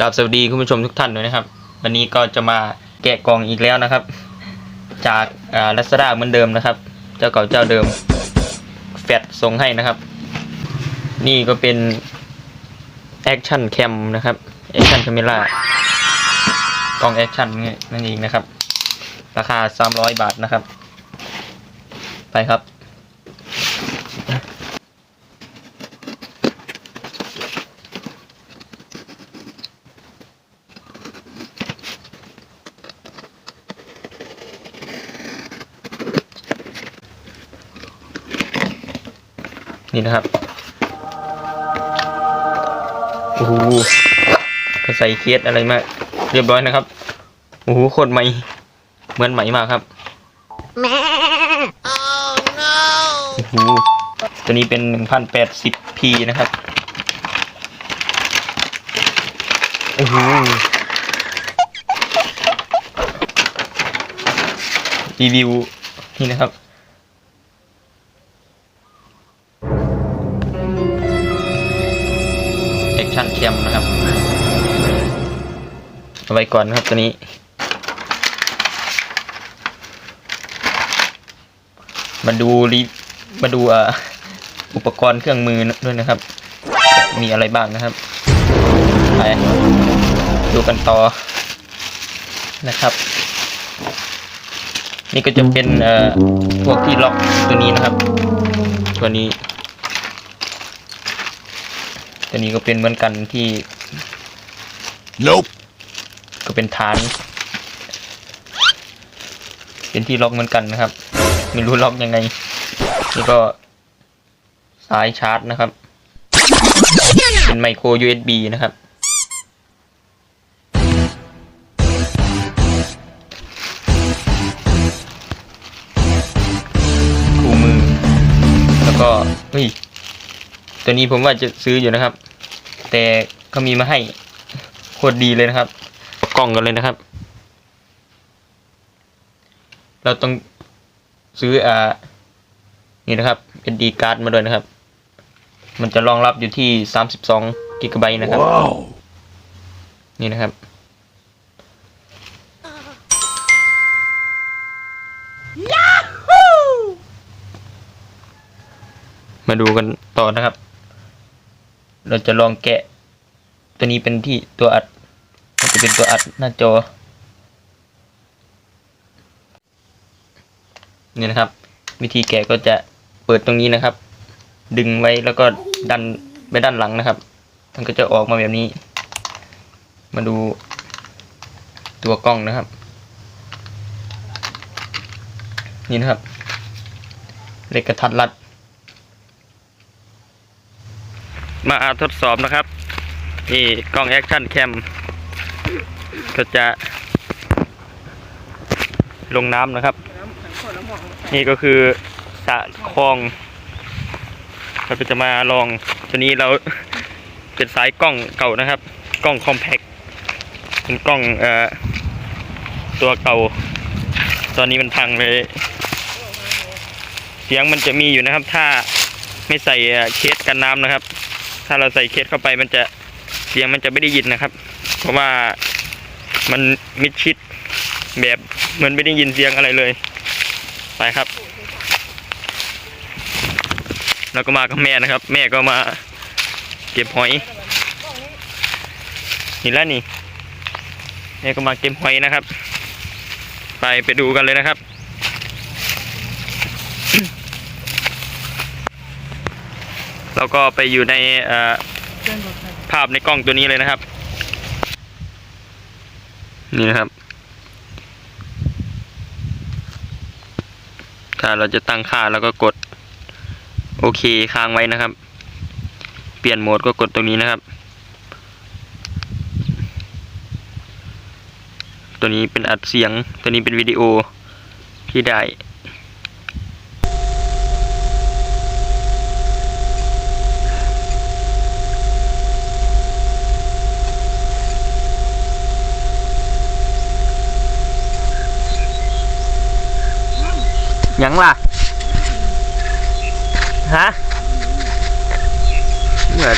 กราบสวัสดีคุณผู้ชมทุกท่านด้วยนะครับ วันนี้ก็จะมาแกะกล่องอีกแล้วนะครับ จากอ่าลัสดาเหมือนเดิมนะครับ เจ้าเก่าเจ้าเดิมแฟดส่งให้นะครับ นี่ก็เป็นแอคชั่นแคมนะครับแอคชั่นคาเมล่ากล้องแอคชั่นนั่นเองนะครับ ราคา 300 บาทนะครับ ไปครับ นี่นะครับโอ้โหก็ใส่เคสอะไรมาเรียบร้อยนะครับโอ้โหโคตรใหม่เหมือนใหม่มากครับโอ้โหตัวนี้เป็น 1080p นะครับโอ้โหรีวิวนี่นะครับ เอาไว้ก่อนนะครับตัวนี้ มาดูรีมาดูอ่าอุปกรณ์เครื่องมือด้วยนะครับ มีอะไรบ้างนะครับไปดูกันต่อนะครับ นี่ก็จะเป็นเอ่อพวกที่ล็อกตัวนี้นะครับ ตัวนี้ ตัวนี้ก็เป็นเหมือนกันที่ Nope. ก็เป็นฐาน เป็นที่ล็อกเหมือนกันนะครับ ไม่รู้ล็อกยังไง นี่ก็สายชาร์จนะครับ เป็นไมโคร USB นะครับ คู่มือ แล้วก็เฮ้ยตัวนี้ผมว่าจะซื้ออยู่นะครับ แต่เขามีมาให้โคตรดีเลยนะครับ กล้องกันเลยนะครับ เราต้องซื้ออ่านี่นะครับ SD card มาด้วยนะครับ มันจะรองรับอยู่ที่ 32กิกะไบต์นะครับ Wow. นี่นะครับมาดูกันต่อนะครับ เราจะลองแกะ ตัวนี้เป็นที่ตัวอัดมัน จะเป็นตัวอัดหน้าจอ นี่นะครับ วิธีแกะก็จะเปิดตรงนี้นะครับ ดึงไว้แล้วก็ดันไปด้านหลังนะครับ มันก็จะออกมาแบบนี้ มาดูตัวกล้องนะครับ นี่นะครับเหล็กกระทัดรัด มาทดสอบนะครับนี่กล้องแอคชั่นแคม ก็จะลงน้ำนะครับ นี่ก็คือสระคลอง เราก็จะมาลองตัวนี้เราเป็นสายกล้องเก่านะครับ กล้องคอมแพคเป็นกล้องเอ่อตัวเก่า ตอนนี้มันพังเลย เสียงมันจะมีอยู่นะครับ ถ้าไม่ใส่เอ่อเคสกันน้ำนะครับ ถ้าเราใส่เคสเข้าไปมันจะเสียงมันจะไม่ได้ยินนะครับ เพราะว่า มันมิดชิดแบบเหมือนไม่ได้ยินเสียงอะไรเลย ไปครับ แล้วก็มากับแม่นะครับ แม่ก็มาเก็บหอยนี่แล้วนี่แม่ก็มาเก็บหอยนะครับ ไปไปดูกันเลยนะครับแล้วก็ไปอยู่ในภาพในกล้องตัวนี้เลยนะครับ นี่นะครับ ถ้าเราจะตั้งค่าแล้วก็กด โอเคค้างไว้นะครับ เปลี่ยนโหมดก็กดตรงนี้นะครับ ตัวนี้เป็นอัดเสียง ตัวนี้เป็นวิดีโอที่ได้ ยังล่ะฮะเหมื